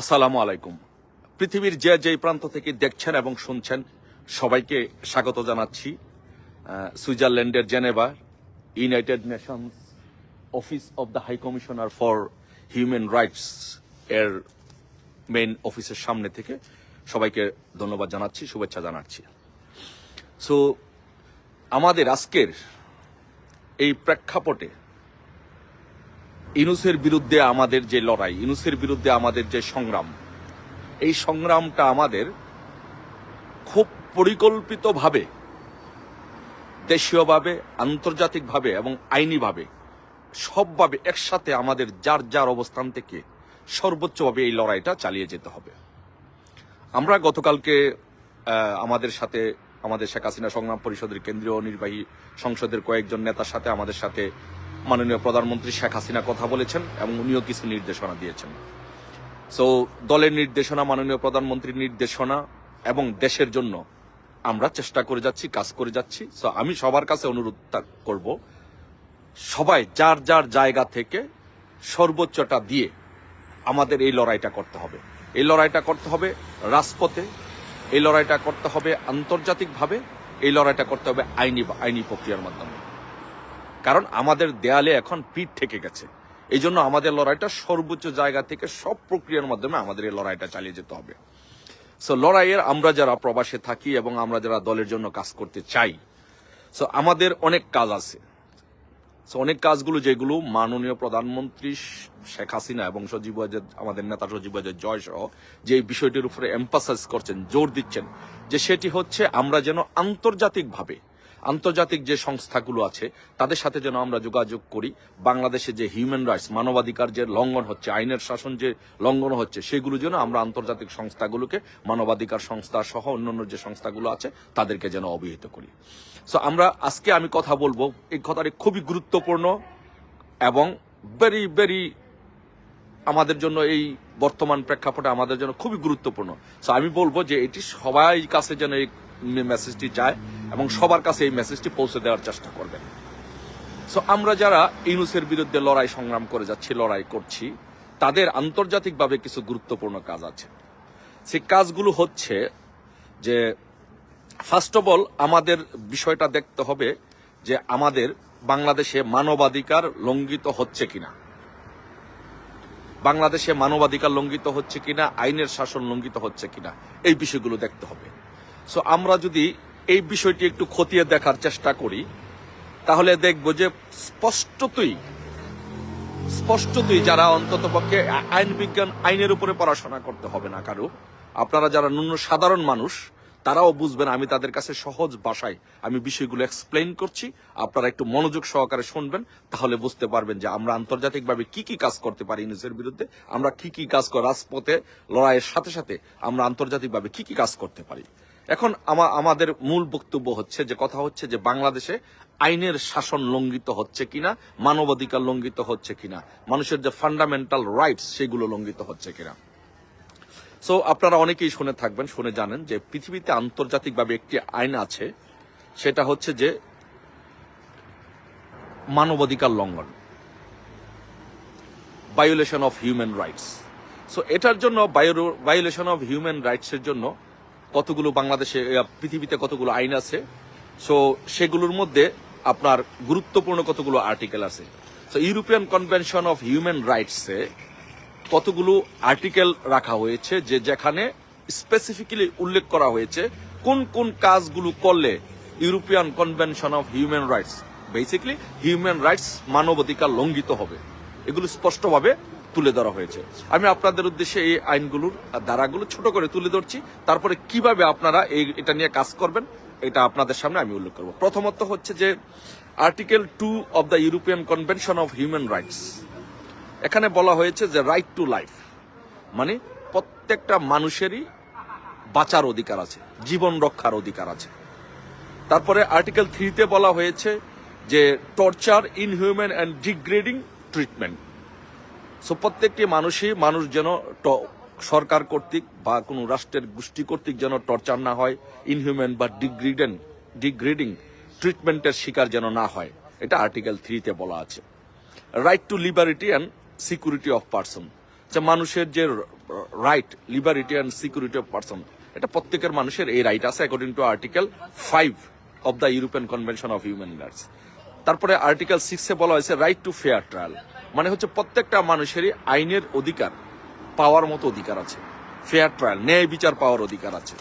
আসসালামু আলাইকুম। পৃথিবীর যে যেই প্রান্ত থেকে দেখছেন এবং শুনছেন, সবাইকে স্বাগত জানাচ্ছি সুইজারল্যান্ডের Geneva, United Nations office of the high commissioner for human rights এর মেইন অফিসের সামনে থেকে সবাইকে ধন্যবাদ জানাচ্ছি, শুভেচ্ছা জানাচ্ছি। সো আমাদের আজকের এই প্রেক্ষাপটে ইনুসের বিরুদ্ধে আমাদের যে লড়াই, ইনুসের বিরুদ্ধে আমাদের যে সংগ্রাম, এই সংগ্রামটা আমাদের খুব পরিকল্পিতভাবে, দেশীয়ভাবে, আন্তর্জাতিকভাবে এবং আইনিভাবে সবভাবে একসাথে আমাদের যার যার অবস্থান থেকে সর্বোচ্চভাবে এই লড়াইটা চালিয়ে যেতে হবে। আমরা গতকালকে আমাদের সাথে, আমাদের শেখ হাসিনা সংগ্রাম পরিষদের কেন্দ্রীয় নির্বাহী সংসদের কয়েকজন নেতার সাথে আমাদের সাথে মাননীয় প্রধানমন্ত্রী শেখ হাসিনা কথা বলেছেন এবং উনিও কিছু নির্দেশনা দিয়েছেন। সো দলের নির্দেশনা, মাননীয় প্রধানমন্ত্রীর নির্দেশনা এবং দেশের জন্য আমরা চেষ্টা করে যাচ্ছি, কাজ করে যাচ্ছি। সো আমি সবার কাছে অনুরোধ করব, সবাই যার যার জায়গা থেকে সর্বোচ্চটা দিয়ে আমাদের এই লড়াইটা করতে হবে। এই লড়াইটা করতে হবে রাজপথে, এই লড়াইটা করতে হবে আন্তর্জাতিকভাবে, এই লড়াইটা করতে হবে আইনি আইনি প্রক্রিয়ার মাধ্যমে। কারণ আমাদের দেয়ালে এখন পিঠ থেকে গেছে। এই জন্য আমাদের লড়াইটা সর্বোচ্চ জায়গা থেকে সব প্রক্রিয়ার মাধ্যমে আমাদের এই লড়াইটা চালিয়ে যেতে হবে। সো লড়াইয়ের আমরা যারা প্রবাসে থাকি এবং আমরা যারা দলের জন্য কাজ করতে চাই সো আমাদের অনেক কাজ আছে। সো অনেক কাজগুলো যেগুলো মাননীয় প্রধানমন্ত্রী শেখ হাসিনা এবং সজীব আমাদের নেতা সজীব জয় সহ যে বিষয়টির উপরে এম্পাসাইজ করছেন, জোর দিচ্ছেন, যে সেটি হচ্ছে আমরা যেন আন্তর্জাতিকভাবে আন্তর্জাতিক যে সংস্থাগুলো আছে, তাদের সাথে যেন আমরা যোগাযোগ করি। বাংলাদেশে যে হিউম্যান রাইটস মানবাধিকার যে লঙ্ঘন হচ্ছে, আইনের শাসন যে লঙ্ঘন হচ্ছে, সেগুলো যেন আমরা আন্তর্জাতিক সংস্থাগুলোকে, মানবাধিকার সংস্থা সহ অন্যান্য যে সংস্থাগুলো আছে, তাদেরকে যেন অবহিত করি। সো আমরা আজকে আমি কথা বলব এই কথাটি খুবই গুরুত্বপূর্ণ এবং ভেরি ভেরি আমাদের জন্য এই বর্তমান প্রেক্ষাপটে আমাদের জন্য খুবই গুরুত্বপূর্ণ। সো আমি বলব যে এটি সবাই কাছে যেন এই মেসেজটি যায় এবং সবার কাছে এই মেসেজটি পৌঁছে দেওয়ার চেষ্টা করবেন সো আমরা যারা ইউনুসের বিরুদ্ধে লড়াই সংগ্রাম করে যাচ্ছি, লড়াই করছি, তাদের আন্তর্জাতিকভাবে কিছু গুরুত্বপূর্ণ কাজ আছে। সেই কাজগুলো হচ্ছে যে ফার্স্ট অফ অল আমাদের বিষয়টা দেখতে হবে যে আমাদের বাংলাদেশে মানবাধিকার লঙ্ঘিত হচ্ছে কিনা। বাংলাদেশে মানবাধিকার লঙ্ঘিত হচ্ছে কিনা, আইনের শাসন লঙ্ঘিত হচ্ছে কিনা, এই বিষয়গুলো দেখতে হবে। সো আমরা যদি এই বিষয়টি একটু খতিয়ে দেখার চেষ্টা করি, তাহলে দেখব যে স্পষ্টতই স্পষ্টতই যারা অন্তত পক্ষে আইন বিজ্ঞান আইনের উপরে পড়াশোনা করতে হবে না কারও, আপনারা যারা ন্যূন সাধারণ মানুষ, তারাও বুঝবেন আমি তাদের কাছে সহজ ভাষায় আমি বিষয়গুলো এক্সপ্লেন করছি। আপনারা একটু মনোযোগ সহকারে শুনবেন, তাহলে বুঝতে পারবেন যে আমরা আন্তর্জাতিকভাবে কি কি কাজ করতে পারি ইউনিসের বিরুদ্ধে, আমরা কি কি কাজ কর রাজপথে লড়াইয়ের সাথে সাথে আমরা আন্তর্জাতিকভাবে কি কি কাজ করতে পারি। এখন আমাদের মূল বক্তব্য হচ্ছে যে, কথা হচ্ছে যে, বাংলাদেশে আইনের শাসন লঙ্ঘিত হচ্ছে কিনা, মানবাধিকার লঙ্ঘিত হচ্ছে কিনা, মানুষের যে ফান্ডামেন্টাল রাইটস সেগুলো লঙ্ঘিত হচ্ছে কিনা। সো আপনারা অনেকেই শুনে থাকবেন, শুনে জানেন যে, পৃথিবীতে আন্তর্জাতিকভাবে একটি আইন আছে, সেটা হচ্ছে যে, মানবাধিকার লঙ্ঘন violation of human rights so এটার জন্য ভায়োলেশন অফ হিউম্যান রাইটসের জন্য কতগুলো বাংলাদেশে পৃথিবীতে কতগুলো আইন আছে? সো সেগুলোর মধ্যে আপনার গুরুত্বপূর্ণ কতগুলো আর্টিকেল আছে? So European convention of human রাইটসে কতগুলো আর্টিকেল রাখা হয়েছে যে যেখানে স্পেসিফিক্যালি উল্লেখ করা হয়েছে কোন কোন কাজগুলো করলে European convention of human rights basically human rights মানবাধিকার লঙ্ঘিত হবে। এগুলো স্পষ্টভাবে তুলে ধরা হয়েছে। আমি আপনাদের উদ্দেশ্যে এই আইনগুলোর ধারাগুলো ছোট করে তুলে ধরছি। তারপরে কীভাবে আপনারা এই এটা নিয়ে কাজ করবেন, এটা আপনাদের সামনে আমি উল্লেখ করব। প্রথমত হচ্ছে যে article two of the European convention of human rights এখানে বলা হয়েছে যে রাইট টু লাইফ মানে প্রত্যেকটা মানুষেরই বাঁচার অধিকার আছে, জীবন রক্ষার অধিকার আছে। তারপরে আর্টিকেল থ্রিতে বলা হয়েছে যে torture inhuman and degrading treatment so প্রত্যেকটি মানুষই মানুষ যেন সরকার কর্তৃক বা কোনো রাষ্ট্রের গোষ্ঠী কর্তৃক যেন টর্চার না হয় ইনহিউম্যান বা ডিগ্রিডেন ডিগ্রেডিং ট্রিটমেন্টের শিকার যেন না হয়। এটা আর্টিকেল থ্রিতে বলা আছে। Right to liberty and security of person যে মানুষের যে right liberty and security of person এটা প্রত্যেকের মানুষের এই রাইট আছে according to article five of the European convention of human rights তারপরে আর্টিকেল সিক্সে বলা হয়েছে রাইট টু ফেয়ার ট্রায়াল মানে হচ্ছে প্রত্যেকটা মানুষেরই আইনের অধিকার, পাওয়ার মতো অধিকার আছে। ফেয়ার ট্রায়াল ন্যায় বিচার পাওয়ার অধিকার আছে।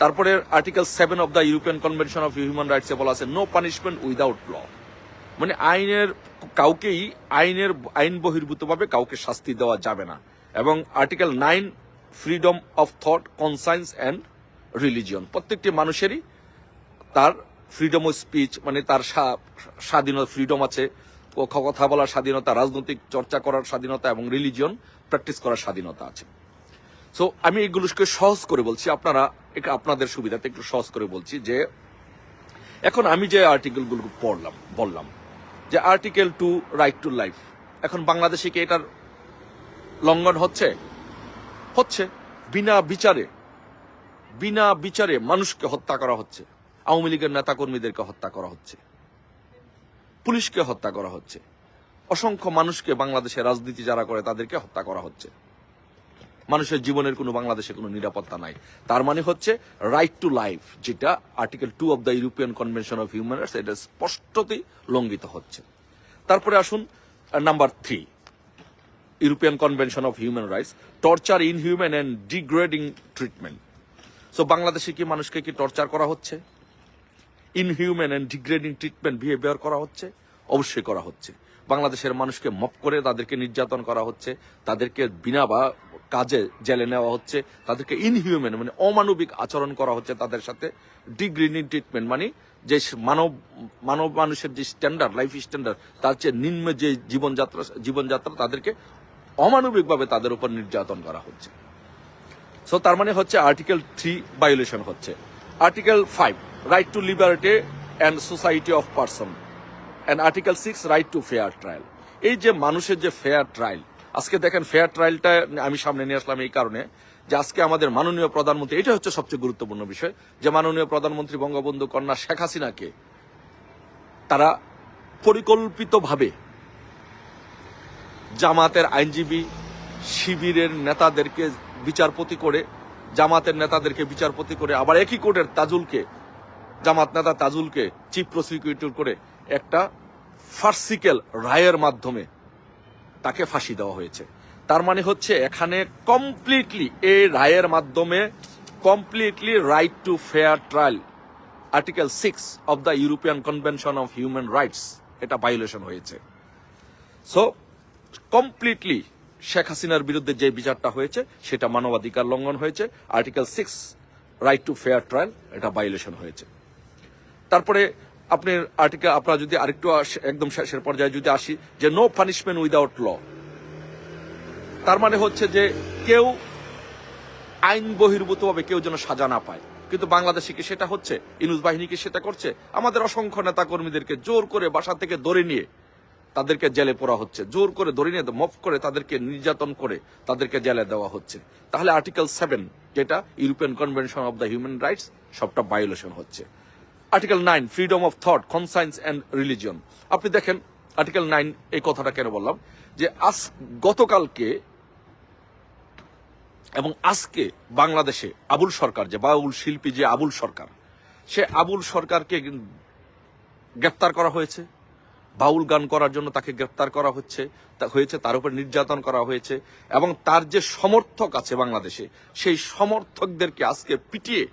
তারপরে article seven of the European convention of human রাইটসে বলা আছে নো পানিশমেন্ট উইদাউট ল মানে আইনের, কাউকেই আইনের, আইন বহির্ভূতভাবে কাউকে শাস্তি দেওয়া যাবে না। এবং article nine freedom of thought conscience and religion প্রত্যেকটি মানুষেরই তার ফ্রিডম অফ স্পিচ মানে তার স্বাধীনতা ফ্রিডম আছে। কথা বলার স্বাধীনতা, রাজনৈতিক চর্চা করার স্বাধীনতা এবং রিলিজিয়ন প্র্যাকটিস করার স্বাধীনতা আছে। সো আমি এগুলোকে সহজ করে বলছি। আপনারা আপনাদের সুবিধাতে একটু সহজ করে বলছি যে, এখন আমি যে আর্টিকেলগুলো পড়লাম, বললাম, যে article two right to life এখন বাংলাদেশে কি এটার লঙ্ঘন হচ্ছে? হচ্ছে। বিনা বিচারে বিনা বিচারে মানুষকে হত্যা করা হচ্ছে। আওয়ামী লীগের নেতাকর্মীদেরকে হত্যা করা হচ্ছে। পুলিশকে হত্যা করা হচ্ছে। অসংখ্য মানুষকে বাংলাদেশে রাজনীতি যারা করে তাদেরকে হত্যা করা হচ্ছে। মানুষের জীবনের কোনো বাংলাদেশে কোনো নিরাপত্তা নাই। তার মানে হচ্ছে রাইট টু লাইফ যেটা article two of the European convention of human rights এটা স্পষ্টতই লঙ্ঘিত হচ্ছে। তারপরে আসুন number three European convention of human rights torture inhuman and degrading treatment so বাংলাদেশে কি মানুষকে কি টর্চার করা হচ্ছে? Inhuman and degrading treatment behaviour করা হচ্ছে, অবশ্যই করা হচ্ছে। বাংলাদেশের মানুষকে মপ করে তাদেরকে নির্যাতন করা হচ্ছে, তাদেরকে বিনা বা কাজে জেলে নেওয়া হচ্ছে, তাদেরকে ইনহিউম্যান মানে অমানবিক আচরণ করা হচ্ছে তাদের সাথে। ডিগ্রেডিং ট্রিটমেন্ট মানে যে মানব মানব মানুষের যে স্ট্যান্ডার্ড লাইফ স্ট্যান্ডার্ড তার চেয়ে নিম্ন যে জীবনযাত্রা জীবনযাত্রা তাদেরকে অমানবিকভাবে তাদের উপর নির্যাতন করা হচ্ছে। সো তার মানে হচ্ছে আর্টিকেল থ্রি ভায়োলেশন হচ্ছে। Article five right to liberty and society of person and article six right to fair trial এই যে মানুষের যে ফেয়ার ট্রায়াল আজকে দেখেন ফেয়ার ট্রায়ালটা আমি সামনে নিয়ে আসলাম এই কারণে যে আজকে আমাদের মাননীয় প্রধানমন্ত্রী, এটা হচ্ছে সবচেয়ে গুরুত্বপূর্ণ বিষয়, যে মাননীয় প্রধানমন্ত্রী বঙ্গবন্ধু কন্যা শেখ হাসিনাকে তারা পরিকল্পিতভাবে জামাতের আইনজীবী শিবিরের নেতাদেরকে বিচারপতি করে, জামাতের নেতাদেরকে বিচারপতি করে, আবার একই কোর্টের তাজুলকে জামাত নেতা তাজুলকে চিফ প্রসিকিউটর করে একটা ফার্সিক্যাল রায়ের মাধ্যমে তাকে ফাঁসি দেওয়া হয়েছে। তার মানে হচ্ছে এখানে কমপ্লিটলি এই রায়ের মাধ্যমে completely right to fair trial article six of the European convention of human rights এটা ভায়োলেশন হয়েছে। সো কমপ্লিটলি শেখ হাসিনার বিরুদ্ধে যে বিচারটা হয়েছে, সেটা মানবাধিকার লঙ্ঘন হয়েছে। Article six right to fair trial এটা ভায়োলেশন হয়েছে। তারপরে আপনি আর্টিকেল আপনারা যদি আরেকটু একদম শেষের পর্যায়ে যদি আসি, যে নো পানিশমেন্ট উইদাউট ল তার মানে হচ্ছে যে কেউ আইন বহির্ভূতভাবে কেউ যেন সাজা না পায়। কিন্তু বাংলাদেশে কি সেটা হচ্ছে? ইনুস বাহিনী কি সেটা করছে? আমাদের অসংখ্য নেতা কর্মীদেরকে জোর করে বাসা থেকে ধরে নিয়ে তাদেরকে জেলে পড়া হচ্ছে। জোর করে ধরে নিয়ে মফ করে তাদেরকে নির্যাতন করে তাদেরকে জেলে দেওয়া হচ্ছে। তাহলে আর্টিকেল সেভেন যেটা European convention of the human rights সবটা ভায়োলেশন হচ্ছে। Article nine freedom of thought conscience and religion আপনি দেখেন আর্টিকেল নাইন এই কথাটা কেন বললাম? যে আজ গতকালকে এবং আজকে বাংলাদেশে আবুল সরকার যে বাউল শিল্পী যে আবুল সরকার, সে আবুল সরকারকে গ্রেপ্তার করা হয়েছে। বাউল গান করার জন্য তাকে গ্রেপ্তার করা হচ্ছে হয়েছে, তার উপর নির্যাতন করা হয়েছে এবং তার যে সমর্থক আছে বাংলাদেশে, সেই সমর্থকদেরকে আজকে পিটিয়ে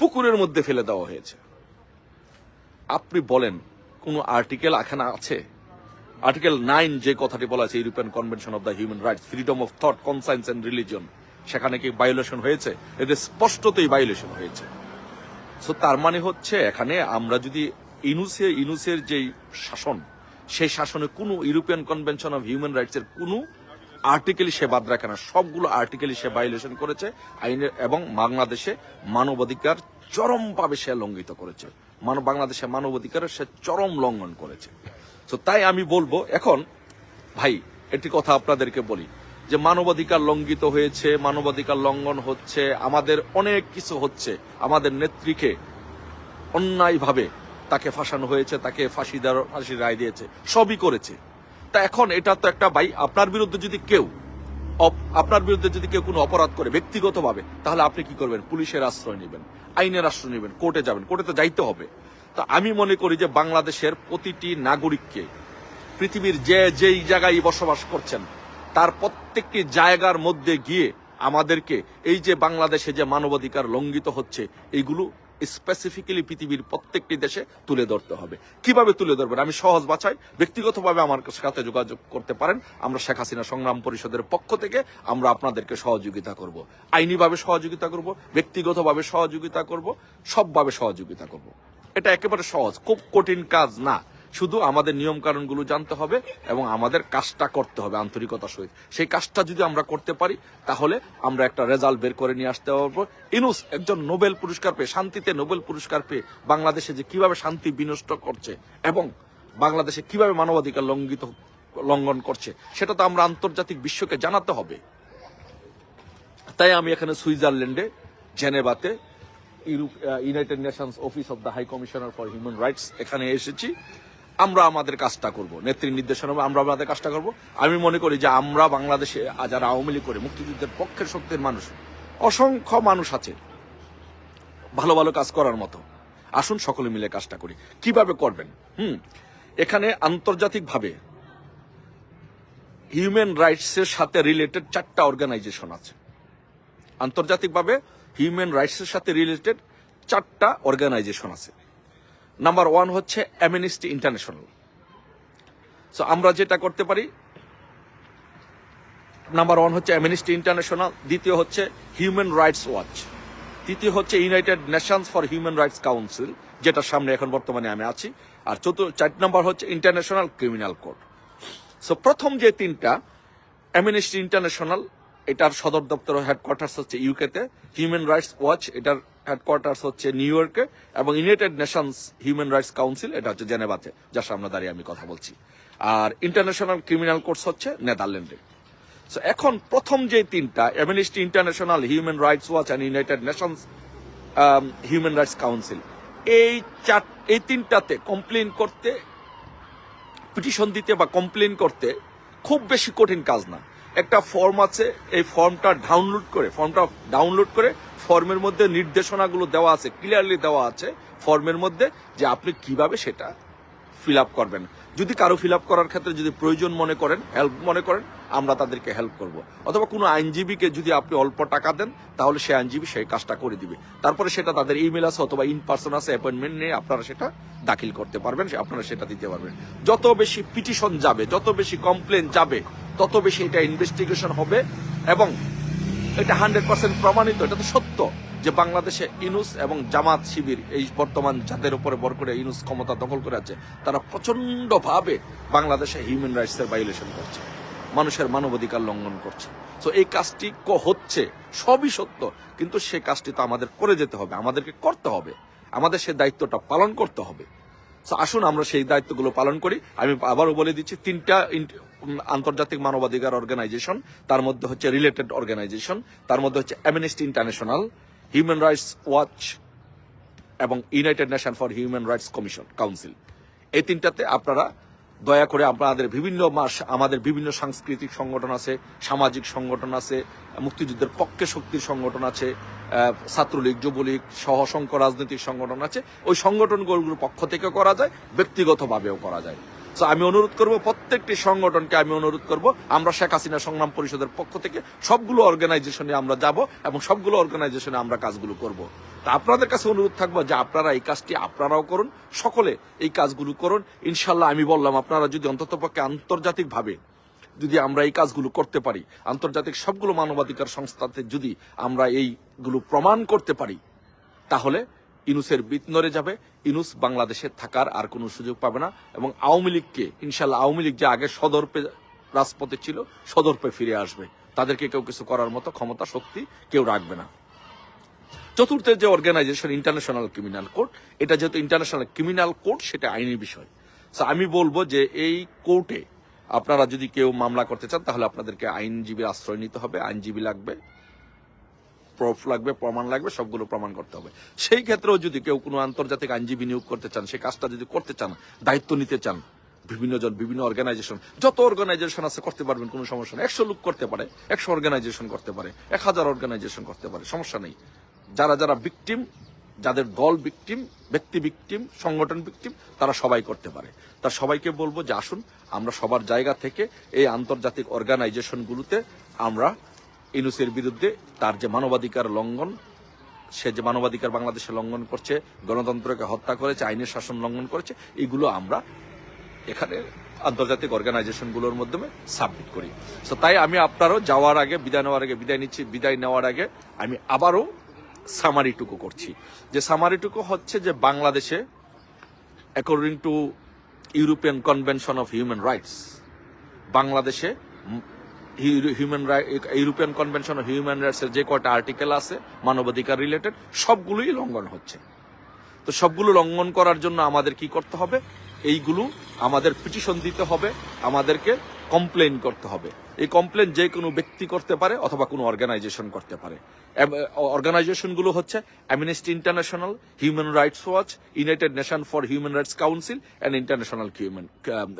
পুকুরের মধ্যে ফেলে দেওয়া হয়েছে। আপনি বলেন, কোন আর্টিকেল এখানে আছে? আর্টিকেল নাইন যে কথাটি বলা আছে, European convention of the human rights, freedom of thought, conscience and religion. সেখানে কি ভায়োলেশন হয়েছে? এটা স্পষ্টতই ভায়োলেশন হয়েছে। সো তার মানে হচ্ছে, এখানে আমরা যদি ইনুসে, ইনুসের যেই শাসন, সেই শাসনে কোনো European convention of human rights এর কোনো আর্টিকেলই সে বাদ রাখে না। সবগুলো আর্টিকেলই সে ভায়োলেশন করেছে। আইনের এবং বাংলাদেশে মানবাধিকার চরমভাবে সে লঙ্ঘিত করেছে। মানব বাংলাদেশে মানবাধিকারের সে চরম লঙ্ঘন করেছে। তো তাই আমি বলব, এখন ভাই, একটি কথা আপনাদেরকে বলি, যে মানবাধিকার লঙ্ঘিত হয়েছে, মানবাধিকার লঙ্ঘন হচ্ছে, আমাদের অনেক কিছু হচ্ছে, আমাদের নেত্রীকে অন্যায়ভাবে তাকে ফাঁসানো হয়েছে, তাকে ফাঁসি দেওয়ার, ফাঁসির রায় দিয়েছে, সবই করেছে। তা এখন এটা তো একটা ভাই, আপনার বিরুদ্ধে যদি কেউ আপনার বিরুদ্ধে যদি কেউ কোনো অপরাধ করে ব্যক্তিগতভাবে, তাহলে আপনি কি করবেন? পুলিশের আশ্রয় নেবেন, আইনের আশ্রয় নেবেন, কোর্টে যাবেন, কোর্টে তো যাইতে হবে। তা আমি মনে করি যে বাংলাদেশের প্রতিটি নাগরিককে পৃথিবীর যে যেই জায়গায় বসবাস করছেন, তার প্রত্যেকটি জায়গার মধ্যে গিয়ে আমাদেরকে এই যে বাংলাদেশে যে মানবাধিকার লঙ্ঘিত হচ্ছে এইগুলো স্পেসিফিক্যালি পৃথিবীর প্রত্যেকটি দেশে তুলে ধরতে হবে। কীভাবে তুলে ধরবেন? আমি সহজ বাছাই, ব্যক্তিগতভাবে আমার সাথে যোগাযোগ করতে পারেন। আমরা শেখ হাসিনা সংগ্রাম পরিষদের পক্ষ থেকে আমরা আপনাদেরকে সহযোগিতা করব। আইনিভাবে সহযোগিতা করব, ব্যক্তিগতভাবে সহযোগিতা করব, সবভাবে সহযোগিতা করব। এটা একেবারে সহজ, খুব কঠিন কাজ না। শুধু আমাদের নিয়ম কানুনগুলো জানতে হবে এবং আমাদের কাজটা করতে হবে আন্তরিকতার সহিত। সেই কাজটা যদি আমরা করতে পারি, তাহলে আমরা একটা রেজাল্ট বের করে নিয়ে আসতে পারব। ইনুস একজন নোবেল পুরস্কার পেয়ে, শান্তিতে নোবেল পুরস্কার পেয়ে বাংলাদেশে যে কীভাবে শান্তি বিনষ্ট করছে এবং বাংলাদেশে কীভাবে মানবাধিকার লঙ্ঘিত, লঙ্ঘন করছে, সেটা তো আমরা আন্তর্জাতিক বিশ্বকে জানাতে হবে। তাই আমি এখানে সুইজারল্যান্ডে, জেনেভাতে United Nations office of the high commissioner for human rights এখানে এসেছি। আমরা আমাদের কাজটা করব। নেত্রীর নির্দেশনা আমরা আমাদের কাজটা করব। আমি মনে করি যে আমরা বাংলাদেশে যারা আওয়ামী লীগ করে, মুক্তিযুদ্ধের পক্ষের শক্তির মানুষ, অসংখ্য মানুষ আছে, ভালো ভালো কাজ করার মতো। আসুন সকলে মিলে কাজটা করি। কীভাবে করবেন? হুম, এখানে আন্তর্জাতিকভাবে হিউম্যান রাইটসের সাথে রিলেটেড চারটা অর্গানাইজেশন আছে। আন্তর্জাতিকভাবে হিউম্যান রাইটসের সাথে রিলেটেড চারটা অর্গানাইজেশন আছে। নাম্বার ওয়ান হচ্ছে অ্যামনেস্টি ইন্টারন্যাশনাল সো আমরা যেটা করতে পারি নাম্বার ওয়ান হচ্ছে অ্যামিনিস্টি ইন্টারন্যাশনাল দ্বিতীয় হচ্ছে হিউম্যান রাইটস ওয়াচ তৃতীয় হচ্ছে United Nations for human rights council যেটার সামনে এখন বর্তমানে আমি আছি। আর চতুর্থ, চার নম্বর হচ্ছে ইন্টারন্যাশনাল ক্রিমিনাল কোর্ট সো প্রথম যে তিনটা অ্যামনেস্টি ইন্টারন্যাশনাল এটার সদর দপ্তর হেডকোয়ার্টার্স হচ্ছে ইউকেতে হিউম্যান রাইটস ওয়াচ এটার হেডকোয়ার্টার্স হচ্ছে নিউ ইয়র্কে এবং United Nations human rights council এটা হচ্ছে জেনেভাতে যার সামনে দাঁড়িয়ে আমি কথা বলছি। আর ইন্টারন্যাশনাল ক্রিমিনাল কোর্টস হচ্ছে নেদারল্যান্ডে So, এখন প্রথম যে তিনটা Amnesty International human rights watch and United Nations human rights council এই চার এই তিনটাতে কমপ্লেন করতে পিটিশন দিতে বা কমপ্লেন করতে খুব বেশি কঠিন কাজ না। একটা ফর্ম আছে এই ফর্মটা ডাউনলোড করে ফর্মটা ডাউনলোড করে ফর্মের মধ্যে নির্দেশনাগুলো দেওয়া আছে ক্লিয়ারলি দেওয়া আছে ফর্মের মধ্যে যে আপনি কীভাবে সেটা ফিল আপ করবেন। যদি কারও ফিল আপ করার ক্ষেত্রে যদি প্রয়োজন মনে করেন হেল্প মনে করেন, আমরা তাদেরকে হেল্প করব। অথবা কোনো আইনজীবীকে যদি আপনি অল্প টাকা দেন, তাহলে সেই আইনজীবী সেই কাজটা করে দিবে। তারপরে সেটা তাদের ইমেল আছে অথবা ইন পার্সন আছে অ্যাপয়েন্টমেন্ট নিয়ে আপনারা সেটা দাখিল করতে পারবেন, সে- আপনারা সেটা দিতে পারবেন। যত বেশি পিটিশন যাবে, যত বেশি কমপ্লেন যাবে, তত বেশি এটা ইনভেস্টিগেশন হবে এবং এটা হান্ড্রেড পার্সেন্ট প্রমাণিত, এটা তো সত্য যে বাংলাদেশে ইনুস এবং জামাত শিবির, এই বর্তমান যাদের উপরে বর করে ইনুস ক্ষমতা দখল করে আছে, তারা প্রচণ্ড ভাবে বাংলাদেশে হিউম্যান রাইটস এর ভাইলেশন করছে, মানুষের মানবাধিকার লঙ্ঘন করছে। তো এই কাজটি ক- হচ্ছে, সবই সত্য, কিন্তু সে কাজটি তো আমাদের করে যেতে হবে, আমাদেরকে করতে হবে, আমাদের সে দায়িত্বটা পালন করতে হবে। আসুন আমরা সেই দায়িত্বগুলো পালন করি, আমি আবারও বলে দিচ্ছি, তিনটা আন্তর্জাতিক মানবাধিকার অর্গানাইজেশন, তার মধ্যে হচ্ছে রিলেটেড অর্গানাইজেশন, তার মধ্যে হচ্ছে Amnesty International human rights watch এবং United Nation for human rights commission council এই তিনটাতে আপনারা দয়া করে আপনাদের বিভিন্ন মাস, আমাদের বিভিন্ন সাংস্কৃতিক সংগঠন আছে, সামাজিক সংগঠন আছে, মুক্তিযুদ্ধের পক্ষে শক্তির সংগঠন আছে ছাত্রলীগ, যুবলীগ সহ অসংখ্য রাজনৈতিক সংগঠন আছে। ওই সংগঠনগুলোর পক্ষ থেকে করা যায়, ব্যক্তিগতভাবেও করা যায়। তো আমি অনুরোধ করব প্রত্যেকটি সংগঠনকে আমি অনুরোধ করব, আমরা শেখ হাসিনা সংগ্রাম পরিষদের পক্ষ থেকে সবগুলো অর্গানাইজেশনে আমরা যাব এবং সবগুলো অর্গানাইজেশনে আমরা কাজগুলো করব। তা আপনাদের কাছে অনুরোধ থাকব যে আপনারা এই কাজটি আপনারাও করুন, সকলে এই কাজগুলো করুন। ইনশাল্লাহ আমি বললাম, আপনারা যদি অন্ততপক্ষে আন্তর্জাতিকভাবে যদি আমরা এই কাজগুলো করতে পারি, আন্তর্জাতিক সবগুলো মানবাধিকার সংস্থাতে যদি আমরা এইগুলো প্রমাণ করতে পারি, তাহলে ইনুসের বিত নড়ে যাবে। ইনুস বাংলাদেশে থাকার আর কোনো সুযোগ পাবে না এবং আওয়ামী লীগকে ইনশাল্লাহ আওয়ামী লীগ যে আগে সদর্পে রাজপথে ছিল সদর্পে ফিরে আসবে। তাদেরকে কেউ কিছু করার মতো ক্ষমতা শক্তি কেউ রাখবে না। চতুর্থের যে অর্গানাইজেশন ইন্টারন্যাশনাল ক্রিমিনাল কোর্ট এটা যেহেতু ইন্টারন্যাশনাল ক্রিমিনাল কোর্ট সেটা আইনি বিষয়। So, আমি বলব যে এই কোর্টে আপনারা যদি কেউ মামলা করতে চান তাহলে আপনাদেরকে আইনজীবীর আশ্রয় নিতে হবে আইনজীবী লাগবে। প্রুফ লাগবে, প্রমাণ লাগবে, সবগুলো প্রমাণ করতে হবে। সেই ক্ষেত্রেও যদি কেউ কোনো আন্তর্জাতিক আইনজীবী নিয়োগ করতে চান সেই কাজটা যদি করতে চান, দায়িত্ব নিতে চান, বিভিন্ন জন, বিভিন্ন অর্গানাইজেশন যত অর্গানাইজেশন আছে, করতে পারবেন, কোনো সমস্যা নেই। একশো লোক করতে পারে, একশো অর্গানাইজেশন করতে পারে, এক হাজার অর্গানাইজেশন করতে পারে, সমস্যা নেই। যারা যারা ভিকটিম যাদের দল ভিকটিম ব্যক্তি ভিকটিম সংগঠন ভিকটিম তারা সবাই করতে পারে। তা সবাইকে বলব যে আসুন, আমরা সবার জায়গা থেকে এই আন্তর্জাতিক অর্গানাইজেশনগুলোতে আমরা ইনুসের বিরুদ্ধে তার যে মানবাধিকার লঙ্ঘন, সে যে মানবাধিকার বাংলাদেশে লঙ্ঘন করছে, গণতন্ত্রকে হত্যা করেছে, আইনের শাসন লঙ্ঘন করেছে, এগুলো আমরা এখানে আন্তর্জাতিক অর্গানাইজেশনগুলোর মাধ্যমে সাবমিট করি। সো তাই আমি আপনারও যাওয়ার আগে, বিদায় নেওয়ার আগে, বিদায় নিচ্ছি, বিদায় নেওয়ার আগে আমি আবারও সামারিটুকু করছি। যে সামারিটুকু হচ্ছে যে বাংলাদেশে according to European convention of human rights বাংলাদেশে human European convention of human রাইটসের যে কয়টা আর্টিকেল আছে, মানবাধিকার রিলেটেড সবগুলোই লঙ্ঘন হচ্ছে। তো সবগুলো লঙ্ঘন করার জন্য আমাদের কি করতে হবে? এইগুলো আমাদের পিটিশন দিতে হবে, আমাদেরকে কমপ্লেন করতে হবে। এই কমপ্লেন যে কোনো ব্যক্তি করতে পারে অথবা কোনো অর্গানাইজেশন করতে পারে। অর্গানাইজেশনগুলো হচ্ছে Amnesty International human rights watch United Nation for human rights council and international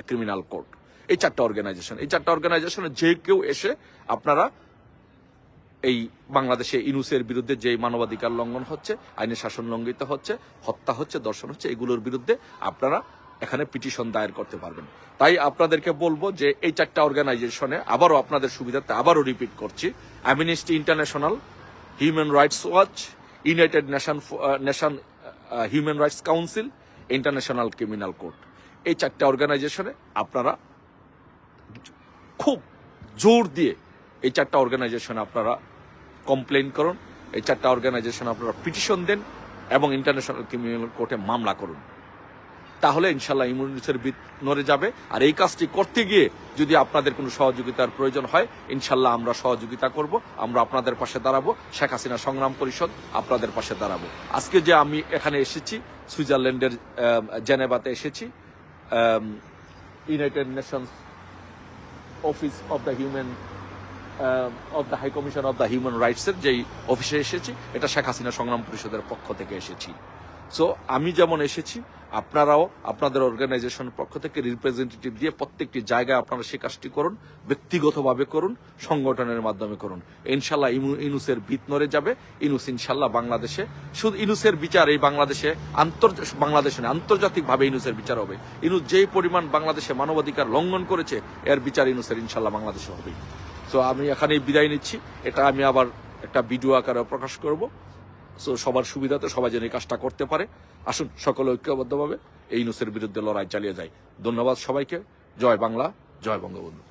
criminal court এই চারটা অর্গানাইজেশন এই চারটা অর্গানাইজেশনে যে কেউ এসে আপনারা এই বাংলাদেশে ইনুসের বিরুদ্ধে যে মানবাধিকার লঙ্ঘন হচ্ছে, আইনের শাসন লঙ্ঘিত হচ্ছে, হত্যা হচ্ছে, দর্শন হচ্ছে, এগুলোর বিরুদ্ধে আপনারা এখানে পিটিশন দায়ের করতে পারবেন। তাই আপনাদেরকে বলব যে এই চারটা অর্গানাইজেশনে আবারও আপনাদের সুবিধাতে আবারও রিপিট করছি। Amnesty International human rights watch United Nation nation human rights council international criminal court এই চারটা অর্গানাইজেশনে আপনারা খুব জোর দিয়ে এই চারটা অর্গানাইজেশন আপনারা কমপ্লেন করুন, এই চারটা অর্গানাইজেশন আপনারা পিটিশন দেন এবং ইন্টারন্যাশনাল ক্রিমিনাল কোর্টে মামলা করুন। তাহলে ইনশাল্লাহ ইমিউনিটির বিদ নড়ে যাবে। আর এই কাজটি করতে গিয়ে যদি আপনাদের কোনো সহযোগিতার প্রয়োজন হয় ইনশাল্লাহ আমরা সহযোগিতা করব, আমরা আপনাদের পাশে দাঁড়াবো। শেখ হাসিনা সংগ্রাম পরিষদ আপনাদের পাশে দাঁড়াবো। আজকে যে আমি এখানে এসেছি, সুইজারল্যান্ডের জেনেভাতে এসেছি United Nations office of the human of the high commission of the human রাইটসের যেই অফিসে এসেছি, এটা শেখ হাসিনা সংগ্রাম পরিষদের পক্ষ থেকে এসেছি। সো আমি যেমন এসেছি, আপনারাও আপনাদের অর্গানাইজেশনের পক্ষ থেকে রিপ্রেজেন্টেটিভ দিয়ে প্রত্যেকটি জায়গায় আপনারা সে কাজটি করুন, ব্যক্তিগতভাবে করুন, সংগঠনের মাধ্যমে করুন। ইনশাল্লাহ ইনুসের বিত নড়ে যাবে। ইনুস ইনশাল্লাহ বাংলাদেশে শুধু ইনুসের বিচার এই বাংলাদেশে বাংলাদেশে আন্তর্জাতিকভাবে ইনুসের বিচার হবে। ইনুস যেই পরিমাণ বাংলাদেশে মানবাধিকার লঙ্ঘন করেছে, এর বিচার ইনুসের ইনশাল্লাহ বাংলাদেশে হবে। সো আমি এখানেই বিদায় নিচ্ছি। এটা আমি আবার একটা ভিডিও আকারে প্রকাশ করব। সো সবার সুবিধাতে সবাই যেন এই কাজটা করতে পারে। আসুন, সকলে ঐক্যবদ্ধভাবে এই নুসের বিরুদ্ধে লড়াই চালিয়ে যায় ধন্যবাদ সবাইকে। জয় বাংলা, জয় বঙ্গবন্ধু।